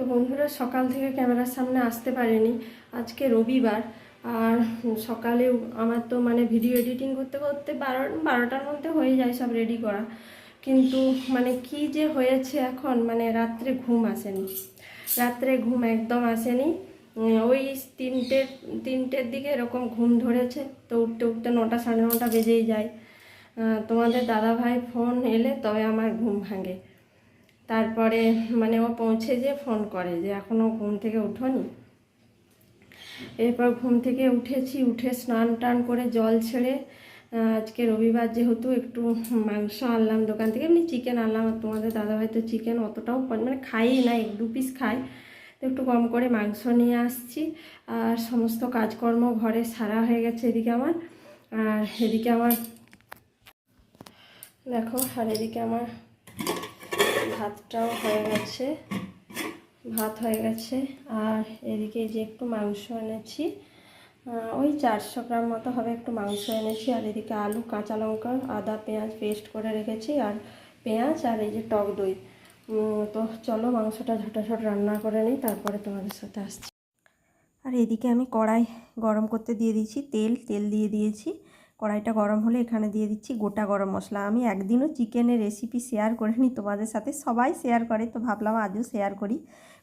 তো বন্ধুরা, সকাল থেকে ক্যামেরার সামনে আসতে পারেনি। আজকে রবিবার, আর সকালেও আমার তো মানে ভিডিও এডিটিং করতে করতে বারো, বারোটার মধ্যে হয়ে যায় সব রেডি করা। কিন্তু মানে কি যে হয়েছে এখন মানে রাত্রে ঘুম আসেনি। রাত্রে ঘুম একদম আসেনি। ওই তিনটে, তিনটের দিকে এরকম ঘুম ধরেছে, তো উঠতে উঠতে নটা সাড়ে নটা বেজেই যায়। তোমাদের দাদাভাই ফোন এলে তবে আমার ঘুম ভাঙে। তারপরে মানে ও পৌঁছে যে ফোন করে যে এখনও ঘুম থেকে উঠোনি। এরপর ঘুম থেকে উঠেছি, উঠে স্নান টান করে জল ছেড়ে আজকে রবিবার যেহেতু একটু মাংস আনলাম দোকান থেকে, এমনি চিকেন আনলাম। আর তোমাদের দাদাভাই তো চিকেন অতটাও মানে খাই না, এক দু পিস খাই তো একটু কম করে মাংস নিয়ে আসছি। আর সমস্ত কাজকর্ম ঘরে সারা হয়ে গেছে এদিকে আমার। আর এদিকে আমার, দেখো, আর এদিকে আমার ভাতটাও হয়ে গেছে, ভাত হয়ে গেছে। আর এদিকে যে একটু মাংস এনেছি ওই চারশো গ্রাম মতো হবে একটু মাংস এনেছি। আর এদিকে আলু, কাঁচা লঙ্কা, আদা, পেঁয়াজ পেস্ট করে রেখেছি। আর পেঁয়াজ আর এই যে টক দই। তো চলো মাংসটা ঝটাঝট রান্না করে নিই, তারপরে তোমাদের সাথে আসছি। আর এদিকে আমি কড়াই গরম করতে দিয়ে দিয়েছি, তেল তেল দিয়ে দিয়েছি। কড়াইটা গরম হলে এখানে দিয়ে দিচ্ছি গোটা গরম মশলা। আমি একদিনও চিকেনের রেসিপি শেয়ার করিনি, তোমাদের সাথে সবাই শেয়ার করে। তো ভাবলাম আজও শেয়ার করি।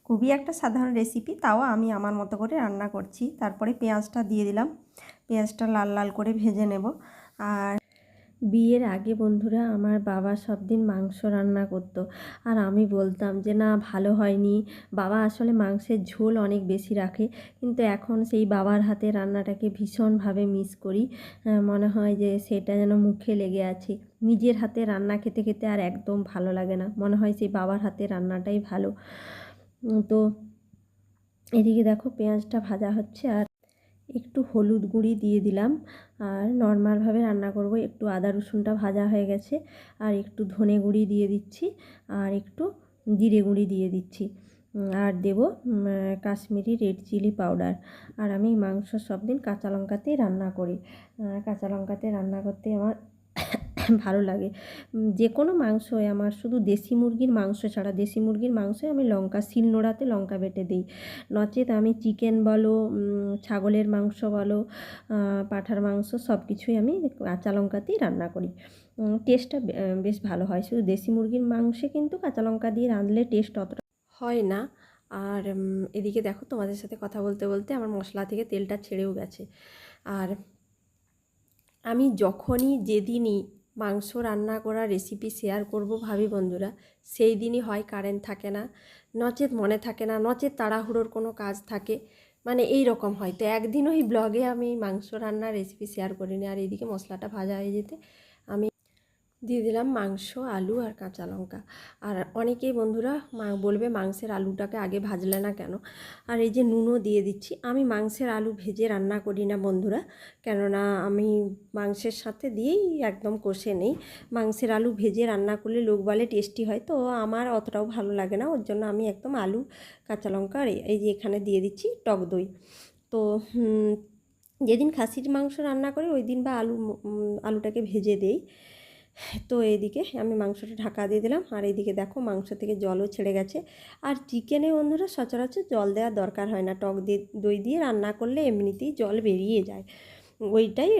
খুবই একটা সাধারণ রেসিপি তাও আমি আমার মতো করে রান্না করছি। তারপরে পেঁয়াজটা দিয়ে দিলাম। পেঁয়াজটা লাল লাল করে ভেজে নেব। আর বিয়ের আগে বন্ধুরা আমার বাবা সব দিন মাংস রান্না করতো। আর আমি বলতাম যে, না, ভালো হয়নি। বাবা আসলে মাংসের ঝোল অনেক বেশি রাখে। কিন্তু এখন সেই বাবার হাতে রান্নাটাকে ভীষণভাবে মিস করি। মনে হয় যে, সেটা যেন মুখে লেগে আছে। নিজের হাতে রান্না খেতে খেতে আর একদম ভালো লাগে না। মনে হয় সেই বাবার হাতে রান্নাটাই ভালো। তো এদিকে দেখো পেঁয়াজটা ভাজা হচ্ছে আর একটু হলুদ গুঁড়ি দিয়ে দিলাম। আর নর্মালভাবে রান্না করব। একটু আদা রসুনটা ভাজা হয়ে গেছে। আর একটু ধনে গুঁড়ি দিয়ে দিচ্ছি। আর একটু জিরে গুঁড়ি দিয়ে দিচ্ছি। আর দেব কাশ্মীরি রেড চিলি পাউডার আর আমি মাংস সব দিন কাঁচা লঙ্কাতেই রান্না করি। কাঁচা লঙ্কাতে রান্না করতে আমার ভালো লাগে। যে কোনো মাংসই আমার শুধু দেশি মুরগির মাংস ছাড়া, দেশি মুরগির মাংসে আমি লঙ্কা, শিলনোড়াতে লঙ্কা বেটে দিই। নচেত আমি চিকেন বলো ছাগলের মাংস বলো পাঁঠার মাংস সব কিছুই আমি কাঁচা লঙ্কাতেই রান্না করি। টেস্টটা বেশ ভালো হয়। শুধু দেশি মুরগির মাংসে কিন্তু কাঁচা লঙ্কা দিয়ে রাঁধলে টেস্ট অতটা হয় না। আর এদিকে দেখো তোমাদের সাথে কথা বলতে বলতে আমার মশলা থেকে তেলটা ছেড়েও গেছে। আর আমি যখনই যেদিনই মাংস রান্না করা রেসিপি শেয়ার করব ভাবি বন্ধুরা। সেই দিনই হয় কারেন্ট থাকে না, নচেত মনে থাকে না, নচেত তাড়াহুড়োর কোনো কাজ থাকে মানে এই রকম হয়। তো একদিন ওই ব্লগে আমি মাংস রান্নার রেসিপি শেয়ার করিনি, আর এইদিকে মশলাটা ভাজা হয়ে যেতে দিয়ে দিলাম মাংস, আলু আর কাঁচা লঙ্কা। আর অনেকেই বন্ধুরা মা, বলবে মাংসের আলুটাকে আগে ভাজলে না কেন? আর এই যে নুনও দিয়ে দিচ্ছি। আমি মাংসের আলু ভেজে রান্না করি না বন্ধুরা। কেননা আমি মাংসের সাথে দিয়েই একদম কষে নেই। মাংসের আলু ভেজে রান্না করলে লোক বলে টেস্টি হয়। তো আমার অতটাও ভালো লাগে না। ওর জন্য আমি একদম আলু, কাঁচা লঙ্কা আর এই- যে এখানে দিয়ে দিচ্ছি টক দই। তো যেদিন খাসির মাংস রান্না করি, ওই দিন বা আলু আলুটাকে ভেজে দেই। তো এইদিকে আমি মাংসটা ঢাকা দিয়ে দিলাম। আর এইদিকে দেখো মাংস থেকে জলও ছেড়ে গেছে। আর চিকেনে বন্ধুরা সচরাচর জল দেওয়ার দরকার হয় না। টক দিয়ে, দই দিয়ে রান্না করলে এমনিতেই জল বেরিয়ে যায়। ওইটাই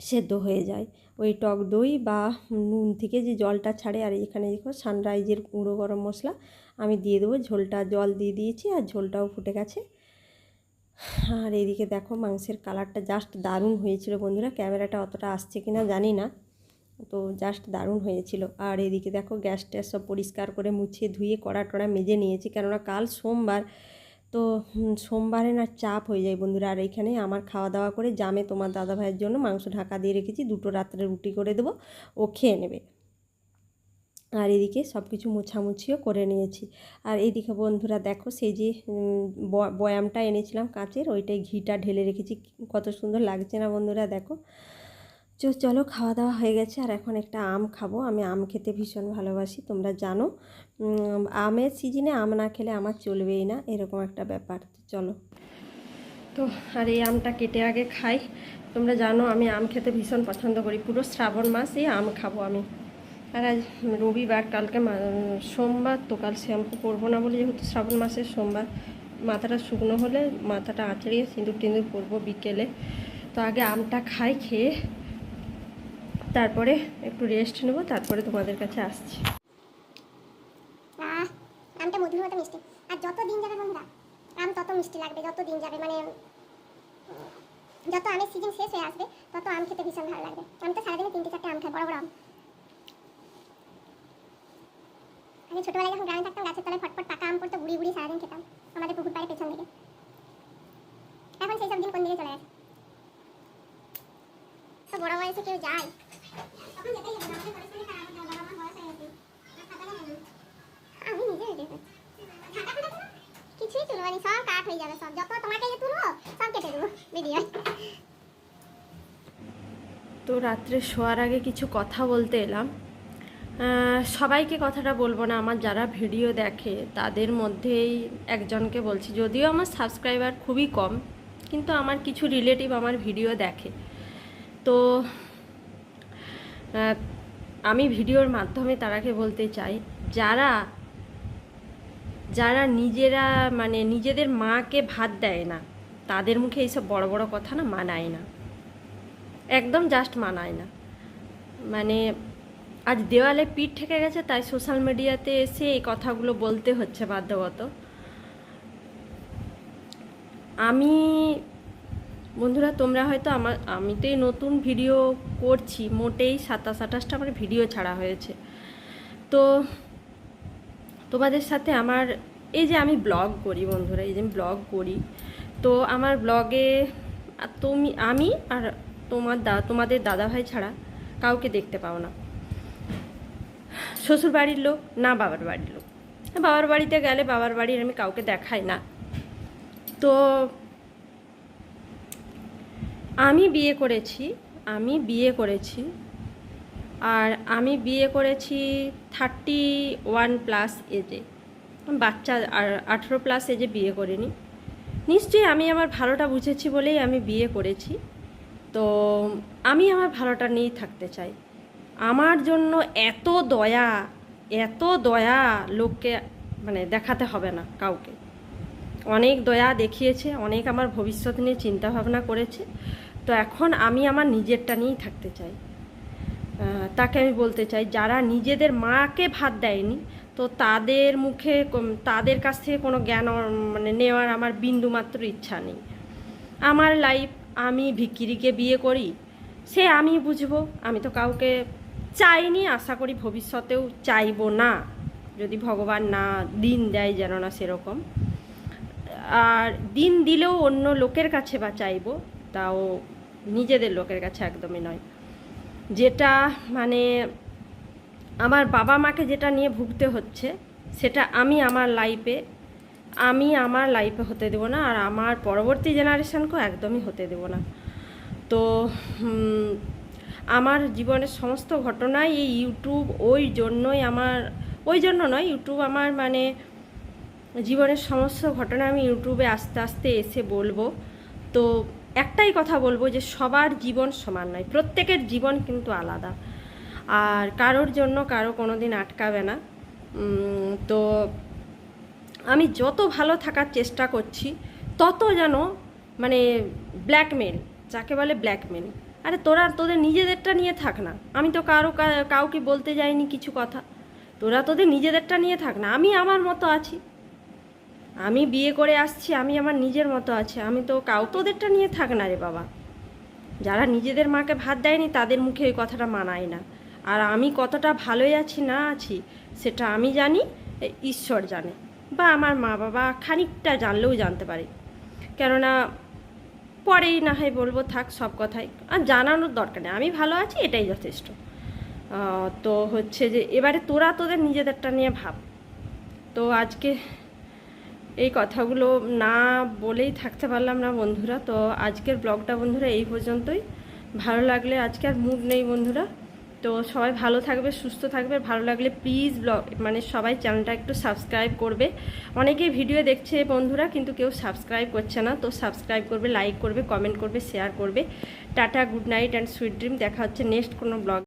সেদ্ধ হয়ে যায়। ওই টক দই বা নুন থেকে যে জলটা ছাড়ে, আর এখানে দেখো সানরাইজের গুঁড়ো গরম মশলা, আমি দিয়ে দেবো। ঝোলটা জল দিয়ে দিয়েছি আর ঝোলটাও ফুটে গেছে। আর এইদিকে দেখো মাংসের কালারটা জাস্ট দারুণ হয়েছিল বন্ধুরা। ক্যামেরাটা অতটা আসছে কিনা জানি না। তো জাস্ট দারুণ হয়েছিল। আর এদিকে দেখো গ্যাস ট্যাস সব পরিষ্কার করে মুছিয়ে ধুয়ে কড়া টড়া মেজে নিয়েছি, কেননা কাল সোমবার, তো সোমবারে না চাপ হয়ে যায় বন্ধুরা। আর এখানে আমার খাওয়া দাওয়া করে জামে তোমার দাদা ভাইয়ের জন্য মাংস ঢাকা দিয়ে রেখেছি, দুটো রাত্রে রুটি করে দেবো, ও খেয়ে নেবে। আর এদিকে সব কিছু মোছামুছিও করে নিয়েছি। আর এদিকে বন্ধুরা দেখো সেই যে বয়ামটা এনেছিলাম কাঁচের, ওইটাই ঘিটা ঢেলে রেখেছি, কত সুন্দর লাগছে না বন্ধুরা দেখো। চো চলো খাওয়া দাওয়া হয়ে গেছে আর এখন একটা আম খাব। আমি আম খেতে ভীষণ ভালোবাসি, তোমরা জানো। আমের সিজনে আম না খেলে আমার চলবেই না, এরকম একটা ব্যাপার। তো চলো। তো, আর এই আমটা কেটে আগে খাই। তোমরা জানো, আমি আম খেতে ভীষণ পছন্দ করি। পুরো শ্রাবণ মাসে আম খাব আমি। আর আজ রবিবার, কালকে সোমবার, তো কাল শ্যাম্পু করব না বলে যেহেতু শ্রাবণ মাসের সোমবার। মাথাটা শুকনো হলে মাথাটা আঁচড়িয়ে সিঁদুর টিঁদুর করব বিকেলে। তো আগে আমটা খাই, খেয়ে তারপরে একটু রেস্ট নেব, তারপরে তোমাদের কাছে আসছি। আমটা মধুর মতো মিষ্টি। আর যত দিন যাবে বন্ধুরা, আম তত মিষ্টি লাগবে, যত দিন যাবে মানে যত আমের সিজন শেষ হয়ে আসবে, তত আম খেতে ভীষণ ভালো লাগবে। আমি তো সারাদিনে তিনটে চারটে আম খাই, বড় বড় আম। আমি ছোটবেলায় যখন গ্রামে থাকতাম, গাছের তলায় ফটফট পাকা আম পড়তো, গুড়ি গুড়ি সারাদিন খেতাম, আমাদের পুকুর পাড়ের পেছন দিকে। এখন সেই সব দিন কোন দিকে চলে গেছে? তো বড় বয়সে কেউ যায়? তো রাত্রে শোয়ার আগে কিছু কথা বলতে এলাম। সবাইকে কথাটা বলব না, আমার যারা ভিডিও দেখে তাদের মধ্যেই একজনকে বলছি, যদিও আমার সাবস্ক্রাইবার খুবই কম, কিন্তু আমার কিছু রিলেটিভ আমার ভিডিও দেখে। তো আমি ভিডিওর মাধ্যমে তারাকে বলতে চাই, যারা যারা নিজেরা মানে নিজেদের মাকে ভাত দেয় না, তাদের মুখে এইসব বড় বড় কথা না মানায় না। একদম জাস্ট মানায় না। মানে আজ দেওয়ালে পিঠ ঠেকে গেছে, তাই সোশ্যাল মিডিয়াতে এসে এই কথাগুলো বলতে হচ্ছে বাধ্যগত। আমি, বন্ধুরা তোমরা হয়তো আমার, আমি তো এই নতুন ভিডিও করছি, মোটেই সাতাশ, আঠাশটা আমার ভিডিও ছাড়া হয়েছে। তো তোমাদের সাথে আমার, এই যে আমি ব্লগ করি বন্ধুরা, এই যে আমি ব্লগ করি, তো আমার ব্লগে তুমি, আমি আর তোমার দা, তোমাদের দাদাভাই ছাড়া কাউকে দেখতে পাও না। শ্বশুর বাড়ির লোক না বাবার বাড়ির লোক। বাবার বাড়িতে গেলে বাবার বাড়ির আমি কাউকে দেখাই না। তো আমি বিয়ে করেছি আমি বিয়ে করেছি। আর আমি বিয়ে করেছি থার্টি ওয়ান প্লাস এজে বাচ্চা আর আঠেরো প্লাস এজে বিয়ে করিনি। নিশ্চয়ই আমি আমার ভালোটা বুঝেছি বলেই আমি বিয়ে করেছি। তো আমি আমার ভালোটা নিয়েই থাকতে চাই। আমার জন্য এত দয়া এত দয়া লোককে মানে দেখাতে হবে না কাউকে। অনেক দয়া দেখিয়েছে, অনেক আমার ভবিষ্যৎ নিয়ে চিন্তাভাবনা করেছে। তো এখন আমি আমার নিজেরটা নিয়েই থাকতে চাই। তাকে আমি বলতে চাই, যারা নিজেদের মাকে ভাত দেয়নি, তো তাদের মুখে তাদের কাছ থেকে কোনো জ্ঞান মানে নেওয়ার আমার বিন্দুমাত্র ইচ্ছা নেই। আমার লাইফ আমি ভিকিরিকে বিয়ে করি, সে আমি বুঝব, আমি তো কাউকে চাইনি, আশা করি ভবিষ্যতেও চাইব না। যদি ভগবান না দিন দেয় যেন না সেরকম। আর দিন দিলেও অন্য লোকের কাছে বা চাইব, তাও নিজেদের লোকের কাছে একদমই নয়। যেটা মানে আমার বাবা মাকে যেটা নিয়ে ভুগতে হচ্ছে, সেটা আমি আমার লাইফে আমি আমার লাইফে হতে দেবো না আর আমার পরবর্তী জেনারেশানকেও একদমই হতে দেবো না। তো আমার জীবনের সমস্ত ঘটনাই এই ইউটিউব ওই জন্যই আমার, ওই জন্য নয় ইউটিউব আমার মানে জীবনের সমস্ত ঘটনা আমি ইউটিউবে আস্তে আস্তে এসে বলব। তো একটাই কথা বলব যে সবার জীবন সমান নয়, প্রত্যেকের জীবন কিন্তু আলাদা। আর কারোর জন্য কারও কোনো দিন আটকাবে না। তো আমি যত ভালো থাকার চেষ্টা করছি, তত যেন মানে ব্ল্যাকমেল যাকে বলে ব্ল্যাকমেল আরে তোরা তোদের নিজেদেরটা নিয়ে থাক না। আমি তো কারও কাউকে বলতে যাইনি কিছু কথা। তোরা তোদের নিজেদেরটা নিয়ে থাক না। আমি আমার মতো আছি। আমি বিয়ে করে আসছি, আমি আমার নিজের মতো আছি, আমি তো কাউ তোদেরটা নিয়ে থাক না রে বাবা। যারা নিজেদের মাকে ভাত দেয়নি, তাদের মুখে ওই কথাটা মানায় না। আর আমি কতটা ভালোই আছি, না আছি, সেটা আমি জানি ঈশ্বর জানে। বা আমার মা বাবা খানিকটা জানলেও জানতে পারে। কেননা, পরেই না হয় বলব, থাক সব কথাই। আর জানানোর দরকার নেই, আমি ভালো আছি, এটাই যথেষ্ট। তো হচ্ছে যে, এবারে তোরা তোদের নিজেদেরটা নিয়ে ভাব। তো আজকে এই কথাগুলো না বলেই থাকতে পারলাম না বন্ধুরা। তো আজকের ব্লগটা বন্ধুরা এই পর্যন্তই। ভালো লাগলে আজকে আর মুড নেই বন্ধুরা। তো সবাই ভালো থাকবে, সুস্থ থাকবে। ভালো লাগলে প্লিজ ব্লগ মানে সবাই চ্যানেলটা একটু সাবস্ক্রাইব করবে। অনেকেই ভিডিও দেখছে বন্ধুরা, কিন্তু কেউ সাবস্ক্রাইব করছে না। তো সাবস্ক্রাইব করবে লাইক করবে কমেন্ট করবে শেয়ার করবে। Tata good night and sweet dream দেখা হচ্ছে নেক্সট কোনো ব্লগ